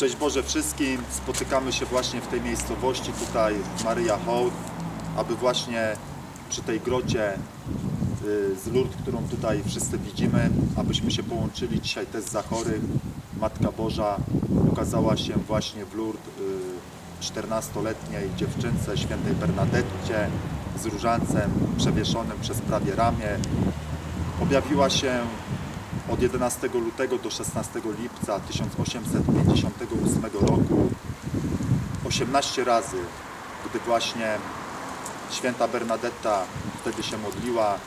Szczęść Boże wszystkim. Spotykamy się właśnie w tej miejscowości tutaj w Maryja Hołd, aby właśnie przy tej grocie y, z Lourdes, którą tutaj wszyscy widzimy, abyśmy się połączyli dzisiaj też za chorych. Matka Boża ukazała się właśnie w Lourdes y, 14-letniej dziewczynce świętej Bernadetcie z różancem przewieszonym przez prawie ramię. Objawiła się od 11 lutego do 16 lipca 1858 roku. 18 razy, gdy właśnie święta Bernadetta wtedy się modliła,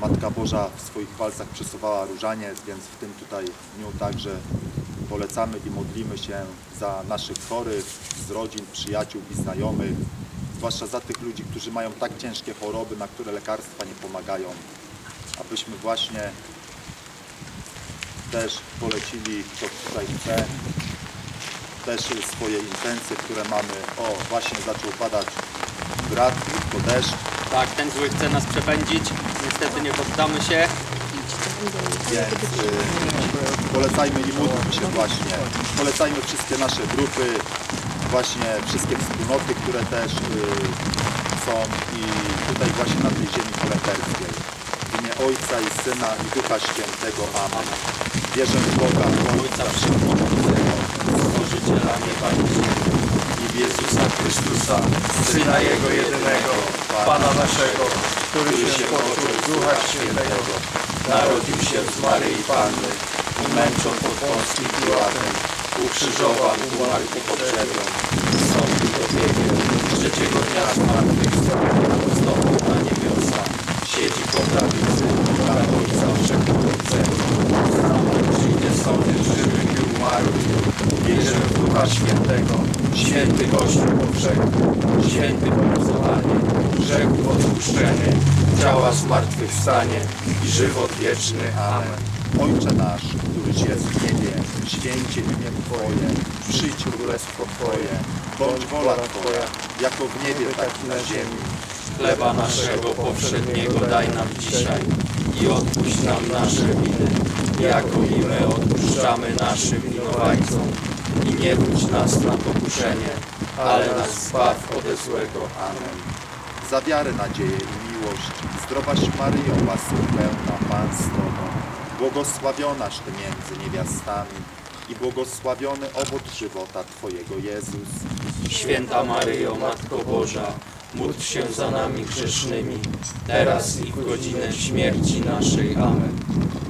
Matka Boża w swoich palcach przesuwała różaniec, więc w tym tutaj dniu także polecamy i modlimy się za naszych chorych, z rodzin, przyjaciół i znajomych, zwłaszcza za tych ludzi, którzy mają tak ciężkie choroby, na które lekarstwa nie pomagają, abyśmy właśnie też polecili, kto tutaj chce, też swoje intencje, które mamy. O, właśnie zaczął padać grad, to deszcz, Tak, ten zły chce nas przepędzić. Niestety nie poddamy się. więc y, polecajmy i módlmy się właśnie. Polecajmy wszystkie nasze grupy, właśnie wszystkie wspólnoty, które też y, są i tutaj właśnie na tej ziemi kolenderskiej. W imię Ojca i Syna i Ducha Świętego. Amen. Wierzę w Boga, Ojca Wszechmogącego, Stworzyciela nieba i i w Jezusa Chrystusa, Syna Jego jedynego, Pana naszego, który się począł Ducha Świętego, narodził się z Maryi Panny i męcząc pod Pąskim Piłatem, ukrzyżowan, umarł i pogrzebią, wstąpił do piekieł, trzeciego dnia zmartwychwstał, wstąpił na niebiosa, siedzi po prawicy, Boga Ojca Wszechmogącego, żywych i umarłych, wierzę w Ducha Świętego, święty Kościół powszechny, święty pomazowanie, grzechów odpuszczenie, ciała zmartwychwstanie i żywot wieczny. Amen. Ojcze nasz, któryś jest w niebie, święcie imię Twoje, przyjdź królestwo Twoje, bądź wola Twoja, jako w niebie, tak i na ziemi. Chleba naszego powszedniego daj nam dzisiaj i odpuść nam nasze winy, jako i my odpuszczamy naszym winowajcom. I nie wódź nas na pokuszenie, ale nas zbaw ode złego. Amen. Za wiarę, nadzieję i miłość, zdrowaś Maryjo, łaski pełna, Pan z Tobą, błogosławionaś Ty między niewiastami i błogosławiony owoc żywota Twojego Jezus. Święta Maryjo, Matko Boża, módl się za nami grzesznymi, teraz i w godzinę śmierci naszej. Amen.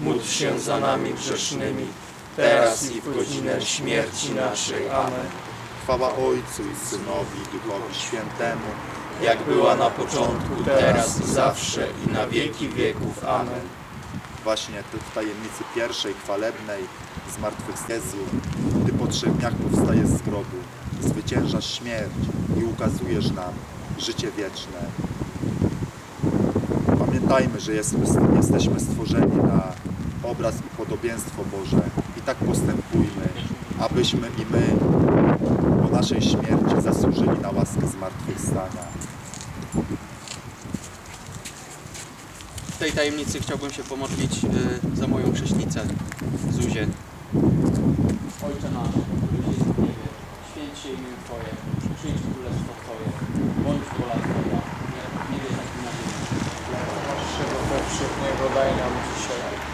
módl się za nami grzesznymi, teraz i w godzinę śmierci naszej. Amen. Chwała Ojcu i Synowi i Duchowi Świętemu, Jak była na początku, teraz i zawsze i na wieki wieków. Amen. właśnie w tajemnicy pierwszej chwalebnej zmartwychwstępu, Ty po trzech dniach powstajesz z grobu, zwyciężasz śmierć i ukazujesz nam życie wieczne. Pamiętajmy, że jesteśmy stworzeni na obraz i podobieństwo Boże i tak postępujmy, abyśmy i my po naszej śmierci zasłużyli na łaskę zmartwychwstania. W tej tajemnicy chciałbym się pomodlić y, za moją chrześnicę, Zuzię. Ojcze nasz, który jest w niebie, święć się imię Twoje, przyjdź królestwo Twoje, bądź wola Twoja, jak w niebie, tak i na ziemi. naszego powszedniego daj nam dzisiaj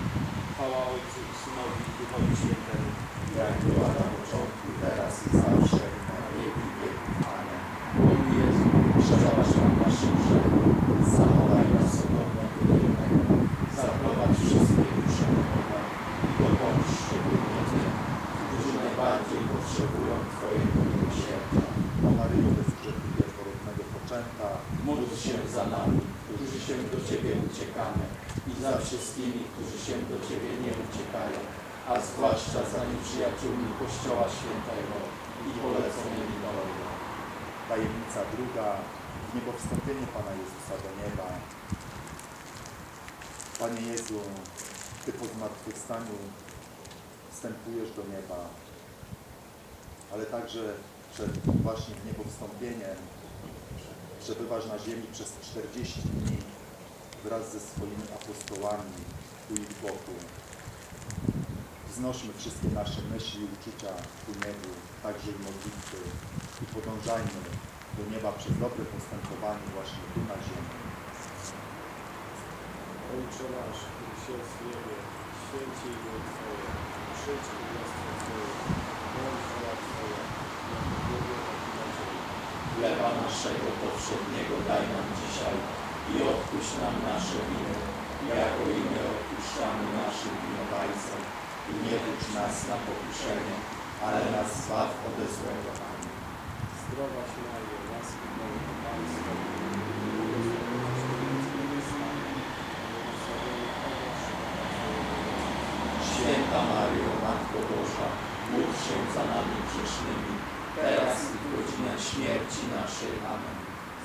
Chwała Ojcu i Synowi i Duchowi Świętemu. Jak była na początku, teraz i zawsze, na wieki wieków. Amen. O mój Jezu, Przebacz nam nasze grzechy, zachowaj nas od ognia piekielnego, zaprowadź wszystkie dusze do nieba i dopomóż szczególnie tym, którzy najbardziej potrzebują Twojego miłosierdzia. O Maryjo bez grzechu pierworodnego poczęta, Módl się za nami, którzy się do Ciebie uciekamy i za wszystkimi, którzy się do Ciebie nie uciekają, a zwłaszcza za nieprzyjaciółmi Kościoła Świętego i poleconymi Tobie. tajemnica druga, niebowstąpienie Pana Jezusa do nieba. Panie Jezu, Ty po zmartwychwstaniu wstępujesz do nieba, ale także przed właśnie niebowstąpieniem przebywasz na ziemi przez 40 dni wraz ze swoimi apostołami u ich boku. Wznośmy wszystkie nasze myśli i uczucia ku niebu, także i modlitwy i podążajmy do nieba przez dobre postępowanie właśnie tu na ziemi. Ojcze nasz, któryś jest w niebie, święci imię Twoje, przyjdź królestwo Twoje, bądź wola Twoja, jak w niebie, tak i na ziemi. Chleba naszego powszedniego daj nam dzisiaj i odpuść nam nasze winy, jako i my odpuszczamy naszym winowajcom. I nie wódź nas na pokuszenie, ale nas zbaw ode złego. Amen. Zdrowaś Maryjo, łaski pełna, Twojego. Święta Maryjo, Matko Boża, módl się za nami grzesznymi, teraz i w godzinę śmierci naszej. Amen.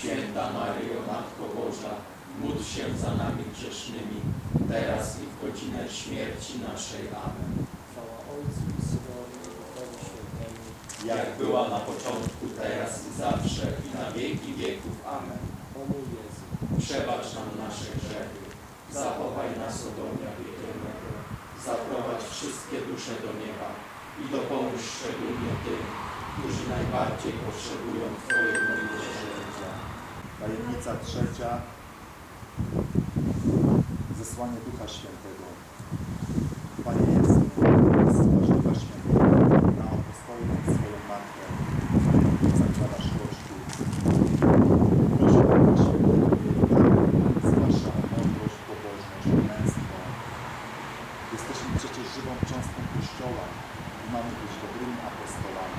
Święta Maryjo, Matko Boża, módl się za nami grzesznymi, teraz i w godzinę śmierci naszej. Amen. Chwała Ojcu i Synowi i Duchowi Świętemu, Jak była na początku, teraz i zawsze, i na wieki wieków. Amen. o mój Jezu. Przebacz nam nasze grzechy, zachowaj nas od ognia piekielnego, zaprowadź wszystkie dusze do nieba i dopomóż szczególnie tym, którzy najbardziej potrzebują Twojego. Tajemnica trzecia. Zesłanie Ducha Świętego. Panie Jezu, zsyłasz Ducha Świętego na apostołów i swoją matkę. Zakładasz Kościół. Proszę Ducha Świętego, zwłaszcza mądrość, pobożność, męstwo. Jesteśmy przecież żywą cząstką Kościoła i mamy być dobrymi apostolami.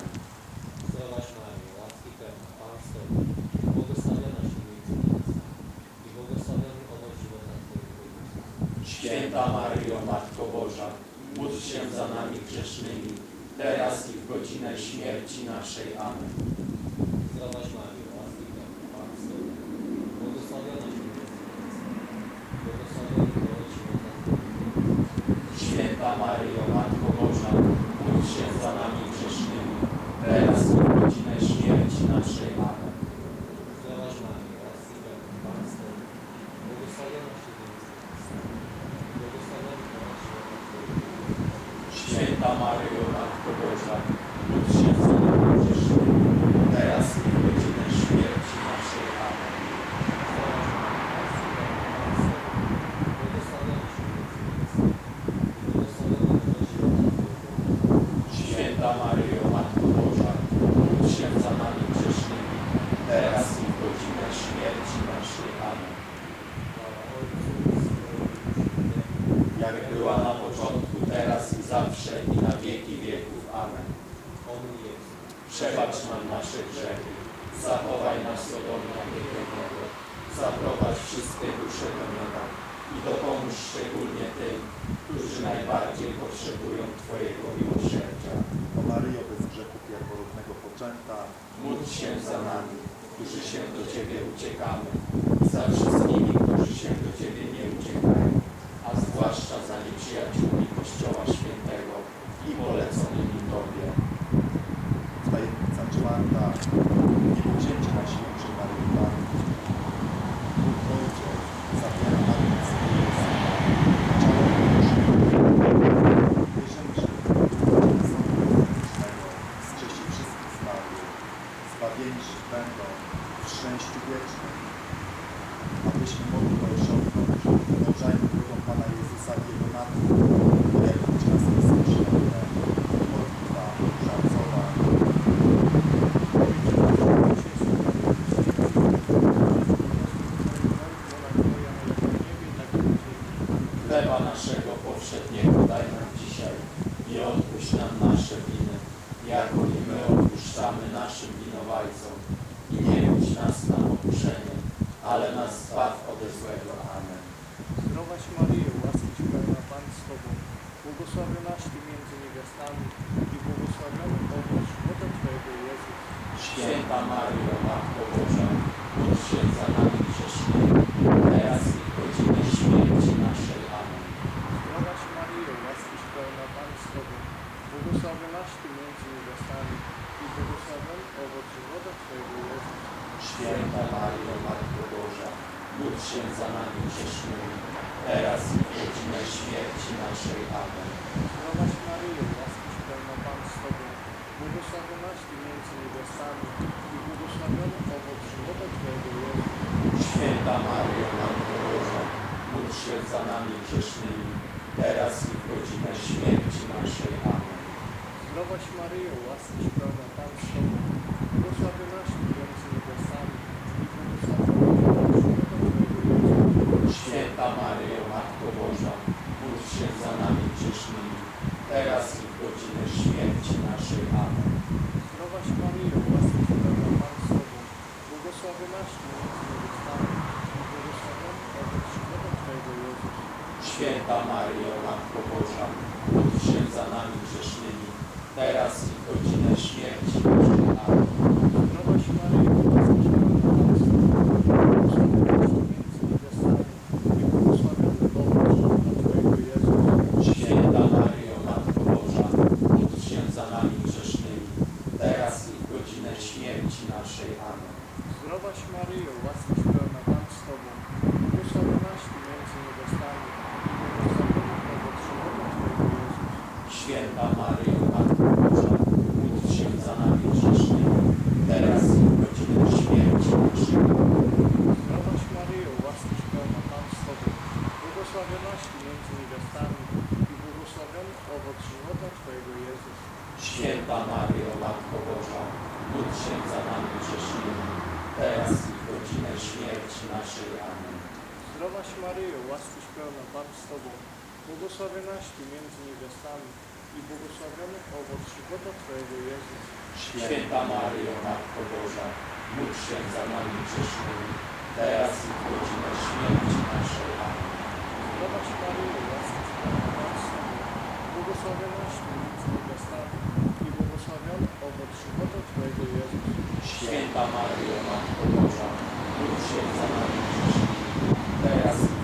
godne śmierci naszej. Amen. Zdrowaś Pan Święta Maryjo, Matko Boża, módl się za nami grzesznymi, teraz i potrzebują Twojego miłosierdzia. O Maryjo bez grzechu pierworodnego poczęta, módl się za nami, którzy się do Ciebie uciekamy. grzesznymi, teraz i w godzinę śmierci naszej. Amen. Zdrowaś Maryjo, łaskiś pełna żywota Twojego Jezus. Święta Maryjo, Matko Boża, módl się za nami grzesznymi, teraz i w godzinę śmierci naszej. Amen. Zdrowa Ci Maryjo, łaski błogosławionaś Ty między i błogosławiony owoc żywota Twojego Jezus. Święta Maryjo, Matko Boża, módl się za nami grzesznymi, teraz i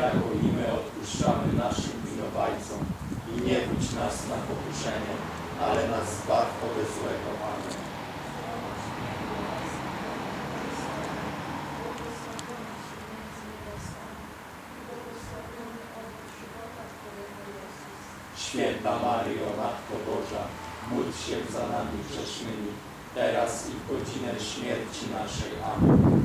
jako i my odpuszczamy naszym winowajcom. I nie wódź nas na pokuszenie, ale nas zbaw ode złego. Amen. Święta Maryjo, Matko Boża, módl się za nami grzesznymi, teraz i w godzinę śmierci naszej. Amen.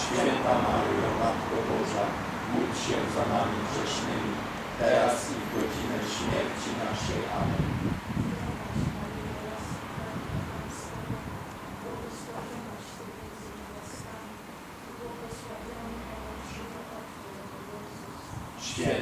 Święta Maryjo, Matko Boża, módl się za nami grzesznymi, teraz i w godzinę śmierci naszej. Amen.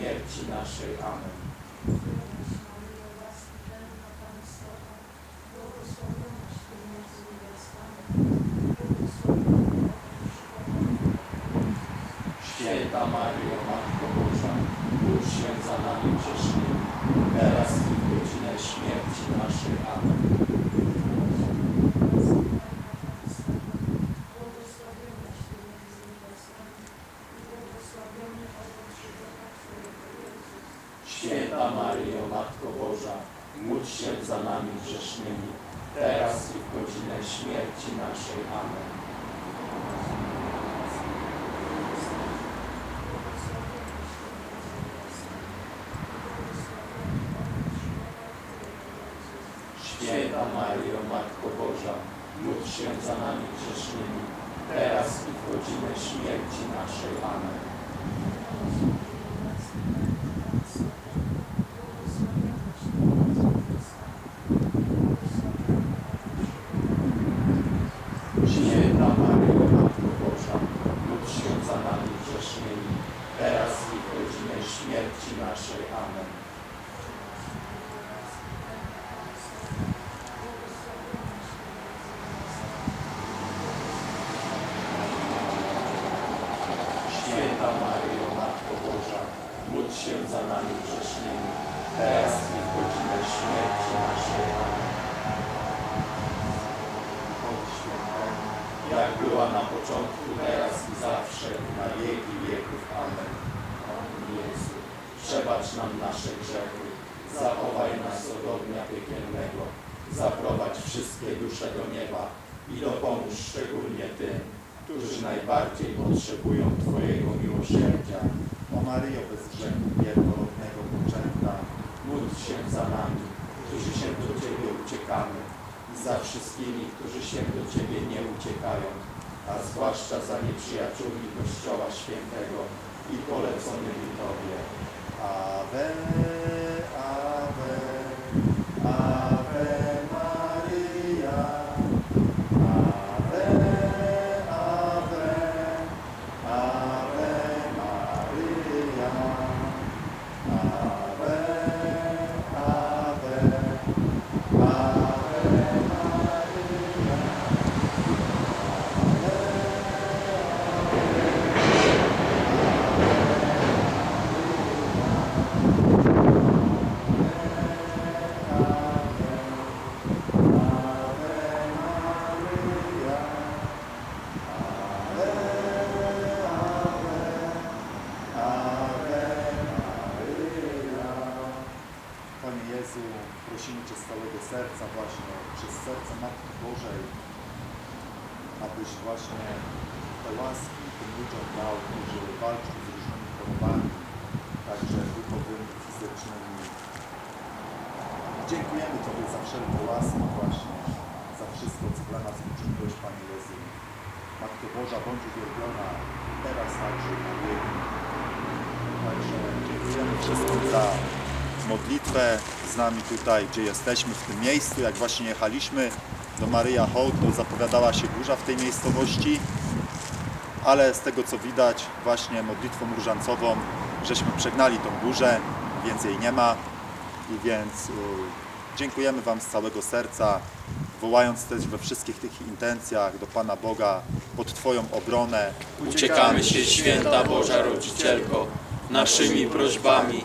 śmierci naszej. Amen. Święta Maryjo, Matko Boża, módl się za nami grzesznymi, teraz i w godzinę śmierci naszej. Amen. Święta Maryjo, Matko Boża, módl się za nami grzesznymi, teraz i w godzinę śmierci naszej. Amen. Święta Maryjo, Matko Boża, módl się za grzesznymi, teraz i w godzinę śmierci naszej. Amen. Święta Maryjo, Matko Boża, módl się za nami grzesznymi, teraz i w godzinę śmierci naszej. Amen. Święta Maryjo, Matko Boża, módl się za nami grzesznymi, teraz i w godzinę śmierci naszej. Amen. Od świętego jak była na początku, teraz i zawsze, na wieki wieków. Amen. O Jezu, przebacz nam nasze grzechy, zachowaj nas od ognia piekielnego, zaprowadź wszystkie dusze do nieba i dopomóż szczególnie tym, którzy najbardziej potrzebują Twojego miłosierdzia. O Maryjo bez grzechu pierworodnego poczęta, Módl się za nami, którzy się do Ciebie uciekamy i za wszystkimi, którzy się do Ciebie nie uciekają, a zwłaszcza za nieprzyjaciółmi Kościoła Świętego i poleconymi Tobie. Ave, Ave, Ave Maria. Ave, Ave, Ave Maria. Ave, Ave, Ave Maria. Ave, prosimy Cię z całego serca właśnie, przez serce Matki Bożej, abyś właśnie te łaski tym ludziom dał, którzy walczą z różnymi chorobami, także duchowymi, fizycznymi. Dziękujemy Tobie za wszelkie łaski właśnie, za wszystko, co dla nas uczyniłeś, Panie Jezu. Matko Boża, bądź uwielbiona teraz także i na wieki. Także dziękujemy wszystkim za modlitwę z nami tutaj, gdzie jesteśmy, w tym miejscu. Jak właśnie jechaliśmy do Maryja Hołd, to zapowiadała się burza w tej miejscowości, ale z tego co widać, właśnie modlitwą różancową, żeśmy przegnali tą burzę, więc jej nie ma. I więc y, dziękujemy Wam z całego serca, wołając też we wszystkich tych intencjach do Pana Boga pod Twoją obronę, Uciekamy się, święta Boża Rodzicielko, naszymi prośbami,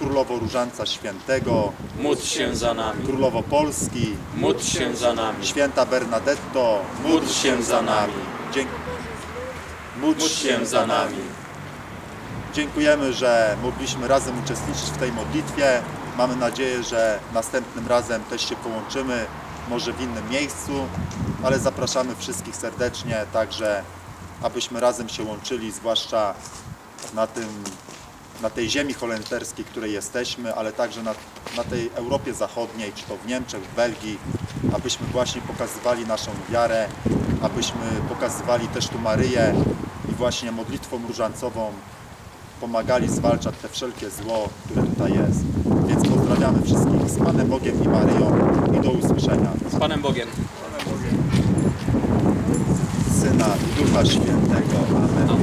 Królowo Różańca Świętego, Módl się za nami, Królowo Polski, módl się za nami, Święta Bernadetto, módl się za nami, dzięki. módl się za nami. Dziękujemy, że mogliśmy razem uczestniczyć w tej modlitwie. Mamy nadzieję, że następnym razem też się połączymy, może w innym miejscu, ale zapraszamy wszystkich serdecznie, także abyśmy razem się łączyli, zwłaszcza na, tym, na tej ziemi holenderskiej, której jesteśmy, ale także na, na tej Europie Zachodniej, czy to w Niemczech, w Belgii, abyśmy właśnie pokazywali naszą wiarę, abyśmy pokazywali też tu Maryję i właśnie modlitwą różancową pomagali zwalczać te wszelkie zło, które tutaj jest. Więc pozdrawiamy wszystkich z Panem Bogiem i Maryją i do usłyszenia. Z Panem Bogiem. Syna i Ducha Świętego. Amen.